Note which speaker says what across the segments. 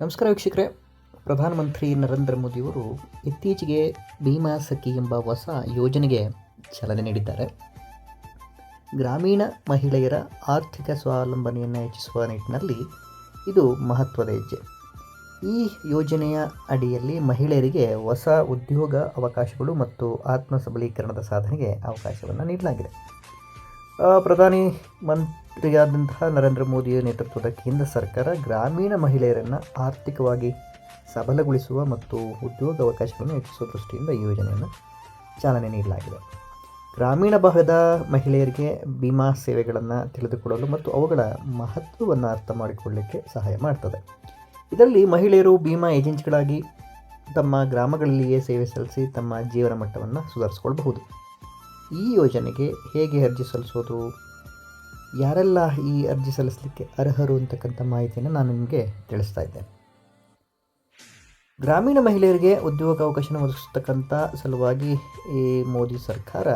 Speaker 1: ನಮಸ್ಕಾರ ವೀಕ್ಷಕರೇ. ಪ್ರಧಾನಮಂತ್ರಿ ನರೇಂದ್ರ ಮೋದಿಯವರು ಇತ್ತೀಚೆಗೆ ಭೀಮಾ ಸಖಿ ಎಂಬ ಹೊಸ ಯೋಜನೆಗೆ ಚಾಲನೆ ನೀಡಿದ್ದಾರೆ. ಗ್ರಾಮೀಣ ಮಹಿಳೆಯರ ಆರ್ಥಿಕ ಸ್ವಾವಲಂಬನೆಯನ್ನು ಹೆಚ್ಚಿಸುವ ನಿಟ್ಟಿನಲ್ಲಿ ಇದು ಮಹತ್ವದ ಹೆಜ್ಜೆ. ಈ ಯೋಜನೆಯ ಅಡಿಯಲ್ಲಿ ಮಹಿಳೆಯರಿಗೆ ಹೊಸ ಉದ್ಯೋಗ ಅವಕಾಶಗಳು ಮತ್ತು ಆತ್ಮ ಸಬಲೀಕರಣದ ಸಾಧನೆಗೆ ಅವಕಾಶವನ್ನು ನೀಡಲಾಗಿದೆ. ಪ್ರಧಾನಿ ಮಂತ್ರಿಯಾದಂತಹ ನರೇಂದ್ರ ಮೋದಿಯ ನೇತೃತ್ವದ ಕೇಂದ್ರ ಸರ್ಕಾರ ಗ್ರಾಮೀಣ ಮಹಿಳೆಯರನ್ನು ಆರ್ಥಿಕವಾಗಿ ಸಬಲಗೊಳಿಸುವ ಮತ್ತು ಉದ್ಯೋಗ ಅವಕಾಶಗಳನ್ನು ಹೆಚ್ಚಿಸುವ ದೃಷ್ಟಿಯಿಂದ ಈ ಯೋಜನೆಯನ್ನು ಚಾಲನೆ ನೀಡಲಾಗಿದೆ. ಗ್ರಾಮೀಣ ಭಾಗದ ಮಹಿಳೆಯರಿಗೆ ಬಿಮಾ ಸೇವೆಗಳನ್ನು ತಿಳಿದುಕೊಳ್ಳಲು ಮತ್ತು ಅವುಗಳ ಮಹತ್ವವನ್ನು ಅರ್ಥ ಮಾಡಿಕೊಳ್ಳಲಿಕ್ಕೆ ಸಹಾಯ ಮಾಡ್ತದೆ. ಇದರಲ್ಲಿ ಮಹಿಳೆಯರು ಬಿಮಾ ಏಜೆಂಟ್ಗಳಾಗಿ ತಮ್ಮ ಗ್ರಾಮಗಳಲ್ಲಿಯೇ ಸೇವೆ ಸಲ್ಲಿಸಿ ತಮ್ಮ ಜೀವನ ಮಟ್ಟವನ್ನು ಸುಧಾರಿಸ್ಕೊಳ್ಬಹುದು. ಈ ಯೋಜನೆಗೆ ಹೇಗೆ ಅರ್ಜಿ ಸಲ್ಲಿಸೋದು? ಯಾರೆಲ್ಲ ಈ ಅರ್ಜಿ ಸಲ್ಲಿಸಲಿಕ್ಕೆ ಅರ್ಹರು ಅಂತಕ್ಕಂಥ ಮಾಹಿತಿಯನ್ನು ನಾನು ನಿಮಗೆ ತಿಳಿಸ್ತಾ ಇದ್ದೇನೆ. ಗ್ರಾಮೀಣ ಮಹಿಳೆಯರಿಗೆ ಉದ್ಯೋಗ ಅವಕಾಶನ ಒದಗಿಸ್ತಕ್ಕಂಥ ಸಲುವಾಗಿ ಈ ಮೋದಿ ಸರ್ಕಾರ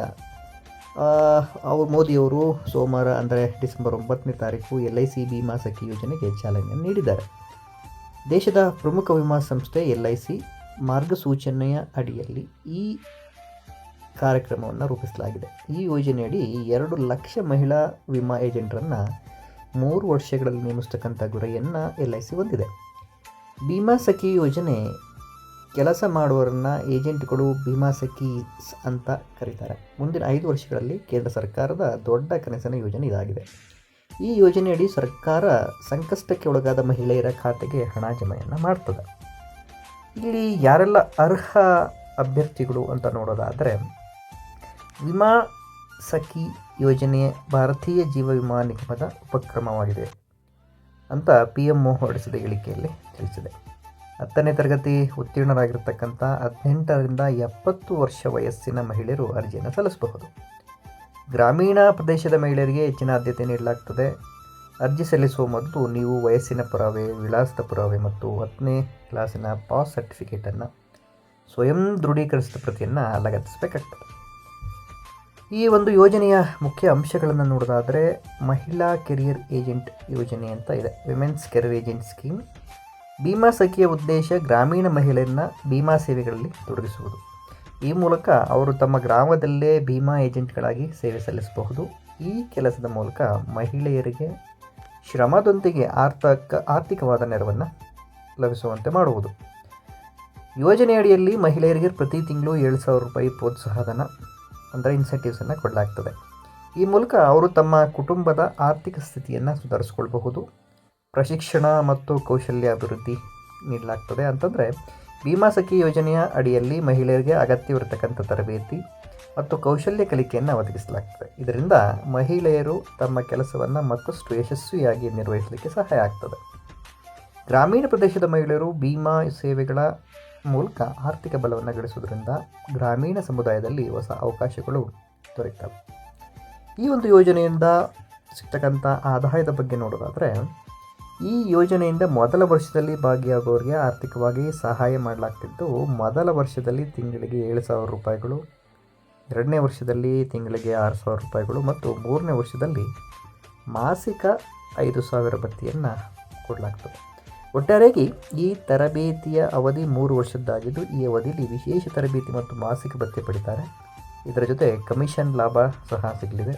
Speaker 1: ಅವರು ಮೋದಿಯವರು ಸೋಮವಾರ ಅಂದರೆ ಡಿಸೆಂಬರ್ ಒಂಬತ್ತನೇ ತಾರೀಕು ಎಲ್ ಐ ಸಿ ವಿಮಾ ಸಖಿ ಯೋಜನೆಗೆ ಚಾಲನೆಯನ್ನು ನೀಡಿದ್ದಾರೆ. ದೇಶದ ಪ್ರಮುಖ ವಿಮಾ ಸಂಸ್ಥೆ ಎಲ್ ಐ ಸಿ ಮಾರ್ಗಸೂಚನೆಯ ಅಡಿಯಲ್ಲಿ ಈ ಕಾರ್ಯಕ್ರಮವನ್ನು ರೂಪಿಸಲಾಗಿದೆ. ಈ ಯೋಜನೆಯಡಿ ಎರಡು ಲಕ್ಷ ಮಹಿಳಾ ವಿಮಾ ಏಜೆಂಟರನ್ನು ಮೂರು ವರ್ಷಗಳಲ್ಲಿ ನೇಮಿಸ್ತಕ್ಕಂಥ ಗುರಿಯನ್ನು ಎಲ್ ಐ ಸಿ ಹೊಂದಿದೆ. ಭೀಮಾ ಸಖಿ ಯೋಜನೆ ಕೆಲಸ ಮಾಡುವವರನ್ನು ಏಜೆಂಟ್ಗಳು ಭೀಮಾ ಸಖಿ ಅಂತ ಕರೀತಾರೆ. ಮುಂದಿನ ಐದು ವರ್ಷಗಳಲ್ಲಿ ಕೇಂದ್ರ ಸರ್ಕಾರದ ದೊಡ್ಡ ಕನಸಿನ ಯೋಜನೆ ಇದಾಗಿದೆ. ಈ ಯೋಜನೆಯಡಿ ಸರ್ಕಾರ ಸಂಕಷ್ಟಕ್ಕೆ ಒಳಗಾದ ಮಹಿಳೆಯರ ಖಾತೆಗೆ ಹಣ ಜಮೆಯನ್ನು ಮಾಡ್ತದೆ. ಇಲ್ಲಿ ಯಾರೆಲ್ಲ ಅರ್ಹ ಅಭ್ಯರ್ಥಿಗಳು ಅಂತ ನೋಡೋದಾದರೆ ವಿಮಾ ಸಖಿ ಯೋಜನೆ ಭಾರತೀಯ ಜೀವ ವಿಮಾ ನಿಗಮದ ಉಪಕ್ರಮವಾಗಿದೆ ಅಂತ ಪಿ ಎಂ ಒ ಹೊರಡಿಸಿದ ಹೇಳಿಕೆಯಲ್ಲಿ ತಿಳಿಸಿದೆ. ಹತ್ತನೇ ತರಗತಿ ಉತ್ತೀರ್ಣರಾಗಿರ್ತಕ್ಕಂಥ ಹದಿನೆಂಟರಿಂದ ಎಪ್ಪತ್ತು ವರ್ಷ ವಯಸ್ಸಿನ ಮಹಿಳೆಯರು ಅರ್ಜಿಯನ್ನು ಸಲ್ಲಿಸಬಹುದು. ಗ್ರಾಮೀಣ ಪ್ರದೇಶದ ಮಹಿಳೆಯರಿಗೆ ಹೆಚ್ಚಿನ ಆದ್ಯತೆ ನೀಡಲಾಗ್ತದೆ. ಅರ್ಜಿ ಸಲ್ಲಿಸುವ ಮೊದಲು ನೀವು ವಯಸ್ಸಿನ ಪುರಾವೆ, ವಿಳಾಸದ ಪುರಾವೆ ಮತ್ತು ಹತ್ತನೇ ಕ್ಲಾಸಿನ ಪಾಸ್ ಸರ್ಟಿಫಿಕೇಟನ್ನು ಸ್ವಯಂ ದೃಢೀಕರಿಸಿದ ಪ್ರತಿಯನ್ನು ಲಗತ್ತಿಸಬೇಕಾಗ್ತದೆ. ಈ ಒಂದು ಯೋಜನೆಯ ಮುಖ್ಯ ಅಂಶಗಳನ್ನು ನೋಡೋದಾದರೆ ಮಹಿಳಾ ಕೆರಿಯರ್ ಏಜೆಂಟ್ ಯೋಜನೆ ಅಂತ ಇದೆ. Women's career agent scheme Bima ಸಖಿಯ ಉದ್ದೇಶ ಗ್ರಾಮೀಣ ಮಹಿಳೆಯರನ್ನ ಬೀಮಾ ಸೇವೆಗಳಲ್ಲಿ ತೊಡಗಿಸುವುದು. ಈ ಮೂಲಕ ಅವರು ತಮ್ಮ ಗ್ರಾಮದಲ್ಲೇ ಬೀಮಾ ಏಜೆಂಟ್ಗಳಾಗಿ ಸೇವೆ ಸಲ್ಲಿಸಬಹುದು. ಈ ಕೆಲಸದ ಮೂಲಕ ಮಹಿಳೆಯರಿಗೆ ಶ್ರಮದೊಂದಿಗೆ ಆರ್ಥಿಕ, ಆರ್ಥಿಕವಾದ ನೆರವನ್ನು ಲಭಿಸುವಂತೆ ಮಾಡುವುದು. ಯೋಜನೆಯಡಿಯಲ್ಲಿ ಮಹಿಳೆಯರಿಗೆ ಪ್ರತಿ ತಿಂಗಳು ಏಳು ಸಾವಿರ ರೂಪಾಯಿ ಪ್ರೋತ್ಸಾಹಧನ ಅಂದರೆ ಇನ್ಸೆಂಟಿವ್ಸನ್ನು ಕೊಡಲಾಗ್ತದೆ. ಈ ಮೂಲಕ ಅವರು ತಮ್ಮ ಕುಟುಂಬದ ಆರ್ಥಿಕ ಸ್ಥಿತಿಯನ್ನು ಸುಧಾರಿಸ್ಕೊಳ್ಬಹುದು. ಪ್ರಶಿಕ್ಷಣ ಮತ್ತು ಕೌಶಲ್ಯ ಅಭಿವೃದ್ಧಿ ನೀಡಲಾಗ್ತದೆ ಅಂತಂದರೆ ಭೀಮಾ ಸಖಿ ಯೋಜನೆಯ ಅಡಿಯಲ್ಲಿ ಮಹಿಳೆಯರಿಗೆ ಅಗತ್ಯವಿರತಕ್ಕಂಥ ತರಬೇತಿ ಮತ್ತು ಕೌಶಲ್ಯ ಕಲಿಕೆಯನ್ನು ಒದಗಿಸಲಾಗ್ತದೆ. ಇದರಿಂದ ಮಹಿಳೆಯರು ತಮ್ಮ ಕೆಲಸವನ್ನು ಮತ್ತಷ್ಟು ಯಶಸ್ವಿಯಾಗಿ ನಿರ್ವಹಿಸಲಿಕ್ಕೆ ಸಹಾಯ ಆಗ್ತದೆ. ಗ್ರಾಮೀಣ ಪ್ರದೇಶದ ಮಹಿಳೆಯರು ಭೀಮಾ ಸೇವೆಗಳ ಮೂಲಕ ಆರ್ಥಿಕ ಬಲವನ್ನು ಗಳಿಸುವುದರಿಂದ ಗ್ರಾಮೀಣ ಸಮುದಾಯದಲ್ಲಿ ಹೊಸ ಅವಕಾಶಗಳು ದೊರೆಯುತ್ತವೆ. ಈ ಒಂದು ಯೋಜನೆಯಿಂದ ಸಿಗ್ತಕ್ಕಂಥ ಆದಾಯದ ಬಗ್ಗೆ ನೋಡೋದಾದರೆ, ಈ ಯೋಜನೆಯಿಂದ ಮೊದಲ ವರ್ಷದಲ್ಲಿ ಭಾಗಿಯಾಗೋರಿಗೆ ಆರ್ಥಿಕವಾಗಿ ಸಹಾಯ ಮಾಡಲಾಗ್ತಿದ್ದು, ಮೊದಲ ವರ್ಷದಲ್ಲಿ ತಿಂಗಳಿಗೆ ಏಳು ಸಾವಿರ ರೂಪಾಯಿಗಳು, ಎರಡನೇ ವರ್ಷದಲ್ಲಿ ತಿಂಗಳಿಗೆ ಆರು ಸಾವಿರ ರೂಪಾಯಿಗಳು ಮತ್ತು ಮೂರನೇ ವರ್ಷದಲ್ಲಿ ಮಾಸಿಕ ಐದು ಸಾವಿರ ಬತ್ತಿಯನ್ನು ಕೊಡಲಾಗ್ತದೆ ಒಟ್ಟಾರೆಯಾಗಿ ಈ ತರಬೇತಿಯ ಅವಧಿ ಮೂರು ವರ್ಷದ್ದಾಗಿದ್ದು, ಈ ಅವಧಿಯಲ್ಲಿ ವಿಶೇಷ ತರಬೇತಿ ಮತ್ತು ಮಾಸಿಕ ಭತ್ಯೆ ಪಡಿತಾರೆ. ಇದರ ಜೊತೆ ಕಮಿಷನ್ ಲಾಭ ಸಹ ಸಿಗಲಿದೆ.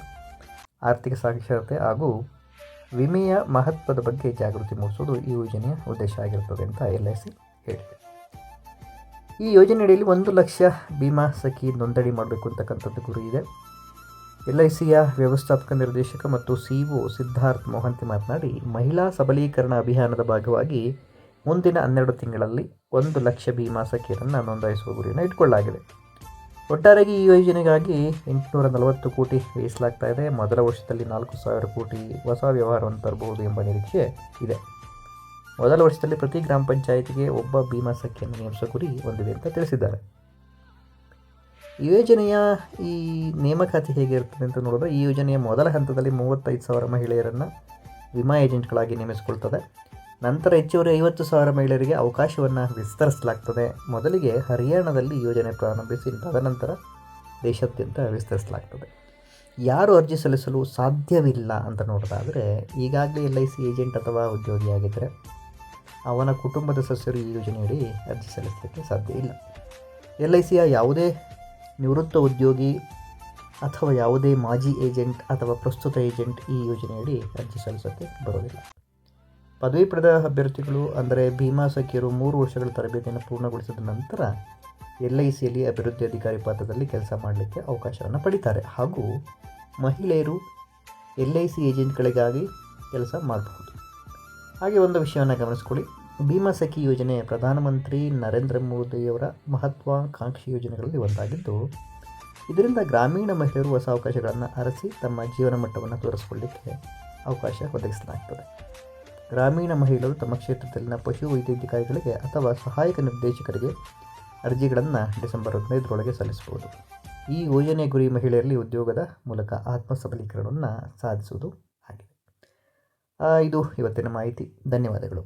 Speaker 1: ಆರ್ಥಿಕ ಸಾಕ್ಷರತೆ ಹಾಗೂ ವಿಮೆಯ ಮಹತ್ವದ ಬಗ್ಗೆ ಜಾಗೃತಿ ಮೂಡಿಸೋದು ಈ ಯೋಜನೆಯ ಉದ್ದೇಶ ಆಗಿರುತ್ತದೆ ಅಂತ ಎಲ್ ಐ ಸಿ ಹೇಳಿದೆ. ಈ ಯೋಜನೆಯಡಿಯಲ್ಲಿ ಒಂದು ಲಕ್ಷ ಭೀಮಾ ಸಖಿ ನೋಂದಣಿ ಮಾಡಬೇಕು ಅಂತಕ್ಕಂಥದ್ದು ಗುರಿ ಇದೆ. ಎಲ್ ಐ ಸಿಯ ವ್ಯವಸ್ಥಾಪಕ ನಿರ್ದೇಶಕ ಮತ್ತು ಸಿಇಒ ಸಿದ್ಧಾರ್ಥ್ ಮೊಹಂತಿ ಮಾತನಾಡಿ, ಮಹಿಳಾ ಸಬಲೀಕರಣ ಅಭಿಯಾನದ ಭಾಗವಾಗಿ ಮುಂದಿನ ಹನ್ನೆರಡು ತಿಂಗಳಲ್ಲಿ ಒಂದು ಲಕ್ಷ ಭೀಮಾ ಸಖಿಯರನ್ನು ನೋಂದಾಯಿಸುವ ಗುರಿಯನ್ನು ಇಟ್ಕೊಳ್ಳಲಾಗಿದೆ ಒಟ್ಟಾರೆಯಾಗಿ ಈ ಯೋಜನೆಗಾಗಿ ಎಂಟುನೂರ ನಲವತ್ತು ಕೋಟಿ ವ್ಯಯಿಸಲಾಗ್ತಾ ಇದೆ. ಮೊದಲ ವರ್ಷದಲ್ಲಿ ನಾಲ್ಕು ಸಾವಿರ ಕೋಟಿ ಹೊಸ ವ್ಯವಹಾರವನ್ನು ತರಬಹುದು ಎಂಬ ನಿರೀಕ್ಷೆ ಇದೆ. ಮೊದಲ ವರ್ಷದಲ್ಲಿ ಪ್ರತಿ ಗ್ರಾಮ ಪಂಚಾಯಿತಿಗೆ ಒಬ್ಬ ಭೀಮಾ ಸಖಿಯನ್ನು ನೇಮಿಸುವ ಗುರಿ ಹೊಂದಿದೆ ಅಂತ ತಿಳಿಸಿದ್ದಾರೆ. ಯೋಜನೆಯ ಈ ನೇಮಕಾತಿ ಹೇಗಿರ್ತದೆ ಅಂತ ನೋಡಿದ್ರೆ, ಈ ಯೋಜನೆಯ ಮೊದಲ ಹಂತದಲ್ಲಿ ಮೂವತ್ತೈದು ಸಾವಿರ ಮಹಿಳೆಯರನ್ನು ವಿಮಾ ಏಜೆಂಟ್ಗಳಾಗಿ ನೇಮಿಸಿಕೊಳ್ತದೆ. ನಂತರ ಹೆಚ್ಚುವರಿ ಐವತ್ತು ಸಾವಿರ ಮಹಿಳೆಯರಿಗೆ ಅವಕಾಶವನ್ನು ವಿಸ್ತರಿಸಲಾಗ್ತದೆ. ಮೊದಲಿಗೆ ಹರಿಯಾಣದಲ್ಲಿ ಯೋಜನೆ ಪ್ರಾರಂಭಿಸಿ ತದನಂತರ ದೇಶಾದ್ಯಂತ ವಿಸ್ತರಿಸಲಾಗ್ತದೆ. ಯಾರು ಅರ್ಜಿ ಸಲ್ಲಿಸಲು ಸಾಧ್ಯವಿಲ್ಲ ಅಂತ ನೋಡೋದಾದರೆ, ಈಗಾಗಲೇ ಎಲ್ ಐ ಸಿ ಏಜೆಂಟ್ ಅಥವಾ ಉದ್ಯೋಗಿಯಾಗಿದ್ದರೆ ಅವನ ಕುಟುಂಬದ ಸದಸ್ಯರು ಈ ಯೋಜನೆಯಡಿ ಅರ್ಜಿ ಸಲ್ಲಿಸಲಿಕ್ಕೆ ಸಾಧ್ಯ ಇಲ್ಲ. ಎಲ್ ಐ ಸಿಯ ಯಾವುದೇ ನಿವೃತ್ತ ಉದ್ಯೋಗಿ ಅಥವಾ ಯಾವುದೇ ಮಾಜಿ ಏಜೆಂಟ್ ಅಥವಾ ಪ್ರಸ್ತುತ ಏಜೆಂಟ್ ಈ ಯೋಜನೆಯಡಿ ಅರ್ಜಿ ಸಲ್ಲಿಸೋಕ್ಕೆ ಬರೋದಿಲ್ಲ. ಪದವಿ ಪಡೆದ ಅಭ್ಯರ್ಥಿಗಳು ಅಂದರೆ ಭೀಮಾ ಸಖಿಯರು ಮೂರು ವರ್ಷಗಳ ತರಬೇತಿಯನ್ನು ಪೂರ್ಣಗೊಳಿಸಿದ ನಂತರ ಎಲ್ ಐ ಸಿಯಲ್ಲಿ ಅಭಿವೃದ್ಧಿ ಅಧಿಕಾರಿ ಪಾತ್ರದಲ್ಲಿ ಕೆಲಸ ಮಾಡಲಿಕ್ಕೆ ಅವಕಾಶವನ್ನು ಪಡಿತಾರೆ. ಹಾಗೂ ಮಹಿಳೆಯರು ಎಲ್ ಐ ಸಿ ಏಜೆಂಟ್ಗಳಿಗಾಗಿ ಕೆಲಸ ಮಾಡಬಹುದು. ಹಾಗೆ ಒಂದು ವಿಷಯವನ್ನು ಗಮನಿಸ್ಕೊಳ್ಳಿ. ಭೀಮಾ ಸಖಿ ಯೋಜನೆ ಪ್ರಧಾನಮಂತ್ರಿ ನರೇಂದ್ರ ಮೋದಿಯವರ ಮಹತ್ವಾಕಾಂಕ್ಷಿ ಯೋಜನೆಗಳಲ್ಲಿ ಒಂದಾಗಿದ್ದು, ಇದರಿಂದ ಗ್ರಾಮೀಣ ಮಹಿಳೆಯರು ಹೊಸ ಅವಕಾಶಗಳನ್ನು ಅರಸಿ ತಮ್ಮ ಜೀವನ ಮಟ್ಟವನ್ನು ತೋರಿಸಿಕೊಳ್ಳಿಕ್ಕೆ ಅವಕಾಶ ಒದಗಿಸಲಾಗ್ತದೆ. ಗ್ರಾಮೀಣ ಮಹಿಳೆಯರು ತಮ್ಮ ಕ್ಷೇತ್ರದಲ್ಲಿನ ಪಶು ವೈದ್ಯಾಧಿಕಾರಿಗಳಿಗೆ ಅಥವಾ ಸಹಾಯಕ ನಿರ್ದೇಶಕರಿಗೆ ಅರ್ಜಿಗಳನ್ನು ಡಿಸೆಂಬರ್ ಹದಿನೈದರೊಳಗೆ ಸಲ್ಲಿಸಬಹುದು. ಈ ಯೋಜನೆ ಗುರಿ ಮಹಿಳೆಯರಲ್ಲಿ ಉದ್ಯೋಗದ ಮೂಲಕ ಆತ್ಮ ಸಬಲೀಕರಣವನ್ನು ಸಾಧಿಸುವುದು ಆಗಿದೆ. ಇದು ಇವತ್ತಿನ ಮಾಹಿತಿ. ಧನ್ಯವಾದಗಳು.